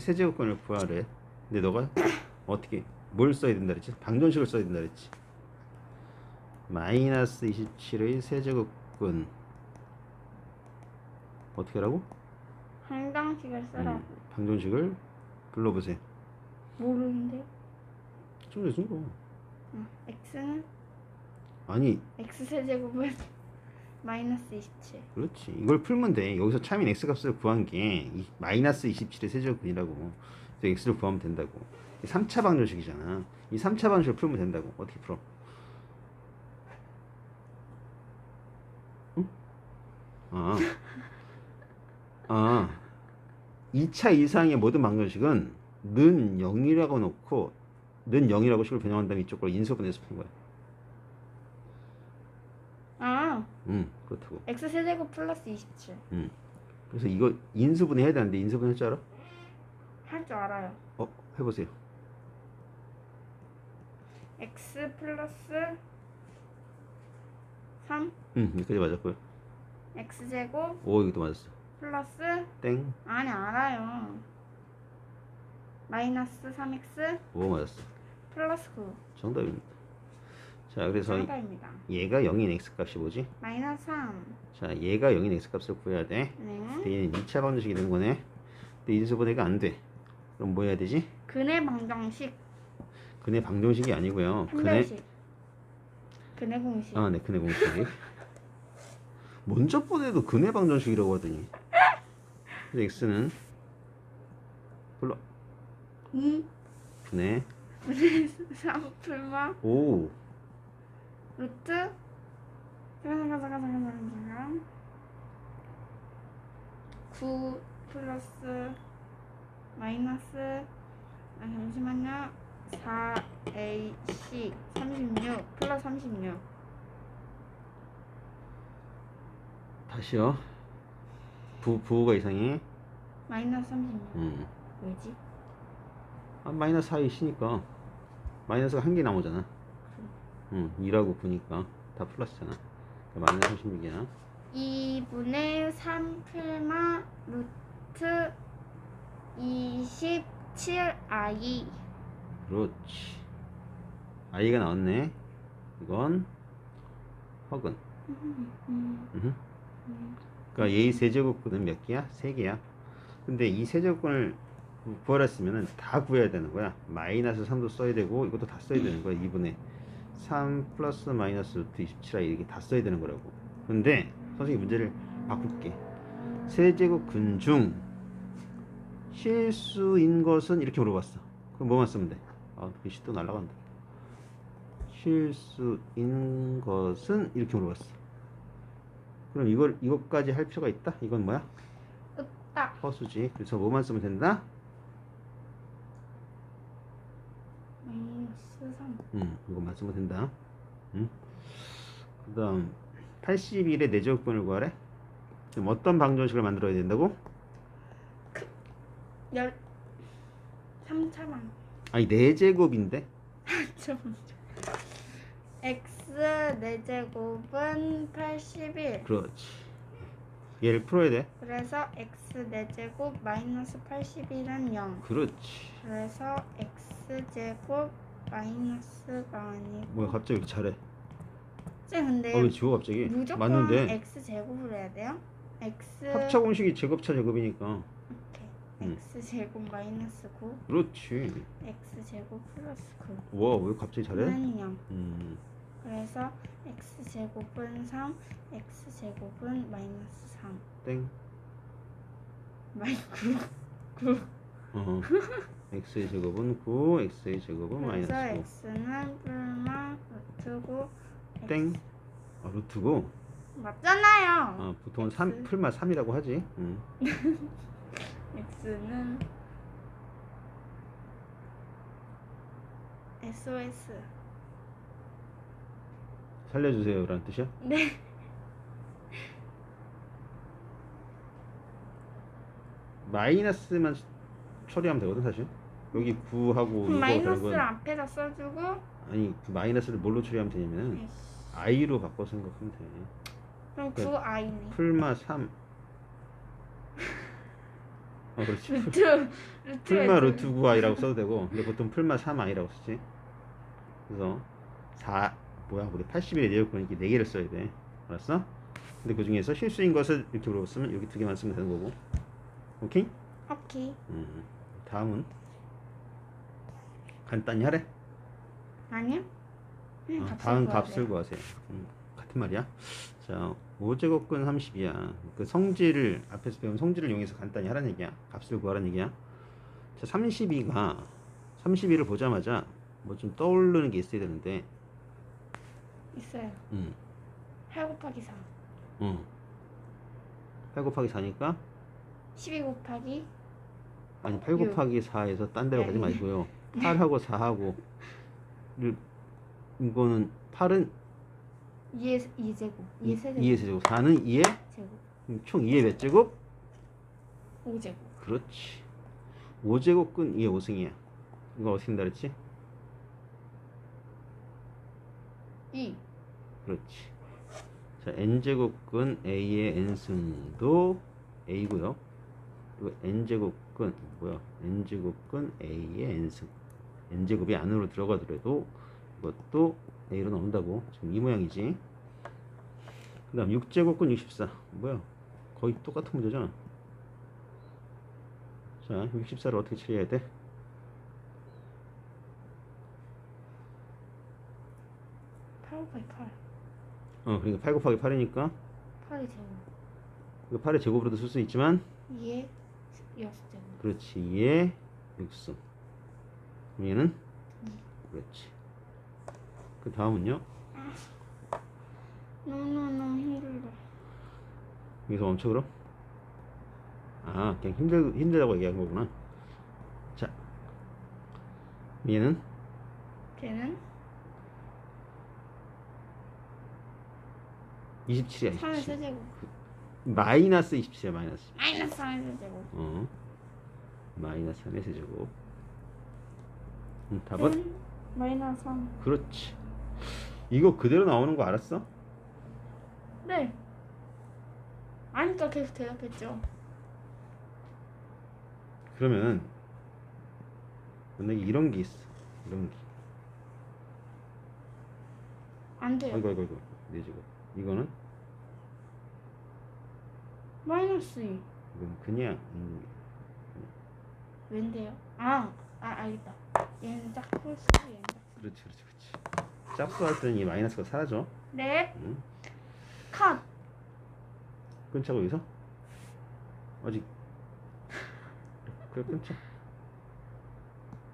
세제곱권을 구하래. 근데 너가 어떻게 뭘 써야 된다 그랬지? 방정식을 써야 된다 그랬지. 마이너스 27의 세제곱권 어떻게 하라고? 한강식을 쓰라고. 음, 방정식을 불러보세요. 모르는데. 좀 해준 거. 어, x는 아니 x 세제곱은 마이너스 27. 그렇지. 이걸 풀면 돼. 여기서 참인 x 값을 구한 게 이 마이너스 27의 세제곱근이라고. 그래서 x를 구하면 된다고. 3차 방정식이잖아. 이 3차 방정식을 풀면 된다고. 어떻게 풀어? 응? 아. 아. 2차 이상의 모든 방정식은 는 0이라고 놓고 는 0이라고 식을 변형한 다음에 이쪽 걸 인수분해서 푼 거야. 아, 응, 그렇다고. x 세제곱 플러스 27. 음. 그래서 이거 인수분해 해야 되는데 인수분해 할 줄 알아? 할 줄 알아요. 어, 해보세요. x 플러스 3 응, 여기까지 맞았고요. x 제곱 오, 이것도 맞았어. 플러스 땡. 아니 알아요. 마이너스 3x 오, 맞았어. 플러스 9. 정답입니다. 자, 그래서. 얘가 0인 x 값이 뭐지? 마이너스 3. 자, 얘가 0인 x 값을 구해야 돼. 네. 근데 얘는 2차 방정식이 되는 거네. 근데 인수분해가 안 돼. 그럼 뭐 해야 되지? 근의 방정식 근의 방정식이 아니고요. 한별식. 근의 공식. 아, 네, 근의 공식. 먼저 보내도 근의 방정식이라고 하더니. 근데 x는 불러 2 근의 3 풀마 오, 루트 잠깐 잠깐 잠깐 잠깐 잠깐 잠깐 9 플러스 마이너스 아 잠시만요 4AC 36 플러스 36 다시요. 부 부호가 이상해. 마이너스 36 음. 왜지? 아, 마이너스 4이 시니까 마이너스가 한 개 나오잖아. 응, 2라고 보니까 다 플러스잖아. 그러니까 마이너스 36이야. 2분의 3 풀마 루트 27i 그렇지. i가 나왔네. 이건 허근. 음, 음흠. 음. 그러니까 얘의 세제곱근은 몇 개야? 세 개야. 근데 이 세제곱근을 구하랬으면 다 구해야 되는 거야. 마이너스 3도 써야 되고 이것도 다 써야 되는 거야. 2분의 3 플러스 마이너스 루트 27i 이렇게 다 써야 되는 거라고. 근데 선생님 문제를 바꿀게. 세제곱근 중 실수인 것은 이렇게 물어봤어. 그럼 뭐만 쓰면 돼? 아, 글씨 또 날라간다. 실수인 것은 이렇게 물어봤어. 그럼 이걸 이것까지 할 필요가 있다? 이건 뭐야? 없다 허수지. 그래서 뭐만 쓰면 된다? 3 음, 이것만 쓰면 된다. 음. 그다음 81의 내제곱근을 구하래. 그럼 어떤 방정식을 만들어야 된다고? 열 3차방 아니 내제곱인데. x 4제곱은 81 그렇지. 얘를 풀어야 돼. 그래서 x 4제곱 마이너스 81은 0 그렇지. 그래서 x제곱 마이너스가 아니고 뭐야 갑자기 이렇게 잘해. 쌤 근데 어, 왜 지워 갑자기? 무조건 맞는데 x제곱을 해야 돼요? x 합차 공식이 제곱차 제곱이니까. 오케이. 음. x제곱 마이너스 9 그렇지. x제곱 플러스 9 와, 왜 갑자기 잘해? 는 0 음. 그래서 x제곱은 3 x제곱은 마이너스 3 땡. 마이 9 9 어. x의 제곱은 9, x의 제곱은 그래서 마이너스 9. x는 뿔마 루트고 땡. 아, 루트고. 맞잖아요 아, 보통은 X. 3, 풀마 3이라고 하지. 음. x는 SOS 살려주세요. 라는 뜻이야? 네 마이너스만 처리하면 되거든, 사실. 여기 9하고 그럼 이거 다른 마이너스를 건 앞에다 써주고 아니, 그 마이너스를 뭘로 처리하면 되냐면 에이씨. i로 바꿔 생각하면 돼. 그럼 그- 9i네 풀마 3 어 그렇지 루트 루트 풀마 루트 9i라고 써도 되고 근데 보통 풀마 3i라고 쓰지 그래서 4 뭐야 우리 81의 내역분이 이렇게 4개를 써야 돼 알았어? 근데 그 중에서 실수인 것을 이렇게 물어봤으면 여기 두 개만 쓰면 되는 거고 오케이? 오케이 음. 다음은? 간단히 하래. 아니요 응, 어, 값을 다음 값을. 구하세요. 음, 같은 말이야. 자 5제곱근 30이야. 그 성질을 앞에서 배운 성질을 이용해서 간단히 하라는 얘기야. 값을 구하라는 얘기야. 자 32가 32를 보자마자 뭐 좀 떠오르는 게 있어야 되는데. 있어요. 음, 8 곱하기 4 어. 8 곱하기 4니까? 12 곱하기 아니 8 곱하기 4에서 딴 데로 가지 네. 말고요. 8하고 4하고 이거는 8은 2의 2제곱 2의 세제곱. 2의 세제곱. 4는 2의 제곱. 총 2의 몇 제곱? 5제곱. 그렇지. 5제곱근 2의 5승이야. 이거 어떻게 된다 그랬지? 2 그렇지. 자 n제곱근 a의 n승도 a고요 그리고 n제곱근 뭐야? N제곱근 a의 n승. N제곱이 안으로 들어가더라도 이것도 a로 나온다고. 지금 이 모양이지. 그 다음 6제곱근 64 뭐야? 거의 똑같은 문제잖아. 자 64를 어떻게 처리해야 돼? 팔 곱하기 8 어 그러니까 8 곱하기 8이니까. 8이 제곱. 이거 8의 제곱으로도 쓸 수 있지만 2의 6제곱 그렇지. 2의 6승. 얘는 그렇지. 그 다음은요? 너무 너무 힘들다. 여기서 멈춰 그럼? 아 그냥 힘들, 힘들다고 얘기한 거구나. 자. 얘는? 걔는? 27이야 3의 27 세제곱 마이너스 27이야 마이너스. 마이너스 3의 세제곱. 어? 마이너스 3의 세제곱. 음, 답은? 은 마이너스 3 그렇지. 이거 그대로 나오는 거 알았어? 네. 아니까 계속 대답했죠. 그러면 만약에 이런 게 있어. 이런 게. 안 돼요. 아이고 아이고 아이고. 네 제곱. 이거는 마이너스 2. 이건 그냥 음, 왠데요? 아, 아 알겠다. 얘는 짝 플러스 얘는 짝. 그렇지 그렇지 그렇지 짝수할 때는 이 마이너스가 사라져 네. 응? 컷. 끊자고 여기서 아직 그래 끊자